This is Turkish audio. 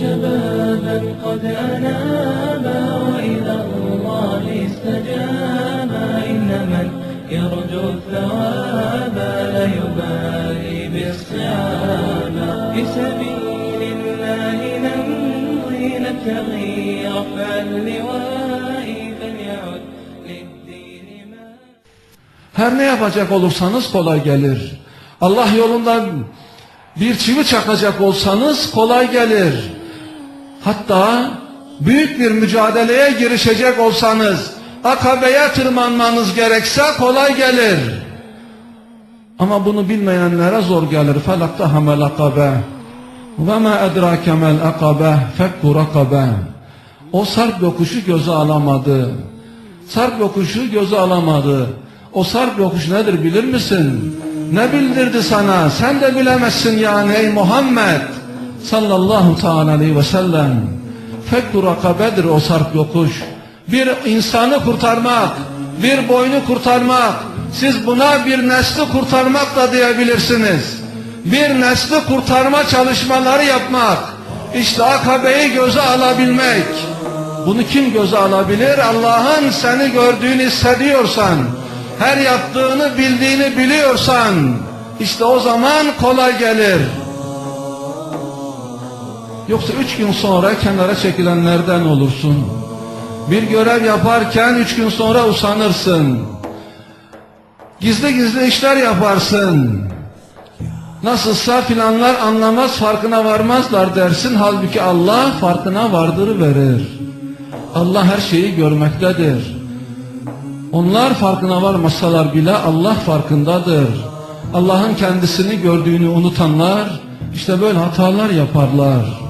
شبابا قد أنابا وإلى الله استجابا إن من يرجو الثواب لا يبالي بالصعاب في سبيل الله نمضي نبتغي رفع اللواء فليعد للدين ما Her ne yapacak olursanız kolay gelir. Allah yolundan bir çivi çakacak olsanız kolay gelir. Hatta büyük bir mücadeleye girişecek olsanız, akabeye tırmanmanız gerekse kolay gelir. Ama bunu bilmeyenlere zor gelir. Akabe. Ve ma edrake mel akabe. Fekku rakabe. O sarp yokuşu göze alamadı. Sarp yokuşu göze alamadı. O sarp yokuş nedir bilir misin? Ne bildirdi sana? Sen de bilemezsin yani ey Muhammed sallallahu teala aleyhi ve sellem. Fekku rakabedir o sarp yokuş. Bir insanı kurtarmak, bir boynu kurtarmak, siz buna bir nesli kurtarmak da diyebilirsiniz. Bir nesli kurtarma çalışmaları yapmak, işte akabeyi göze alabilmek. Bunu kim göze alabilir? Allah'ın seni gördüğünü hissediyorsan, her yaptığını bildiğini biliyorsan, işte o zaman kolay gelir. Yoksa üç gün sonra kenara çekilenlerden olursun. Bir görev yaparken üç gün sonra usanırsın. Gizli gizli işler yaparsın. Nasılsa filanlar anlamaz farkına varmazlar dersin. Halbuki Allah farkına vardır verir. Allah her şeyi görmektedir. Onlar farkına varmasalar bile Allah farkındadır. Allah'ın kendisini gördüğünü unutanlar işte böyle hatalar yaparlar.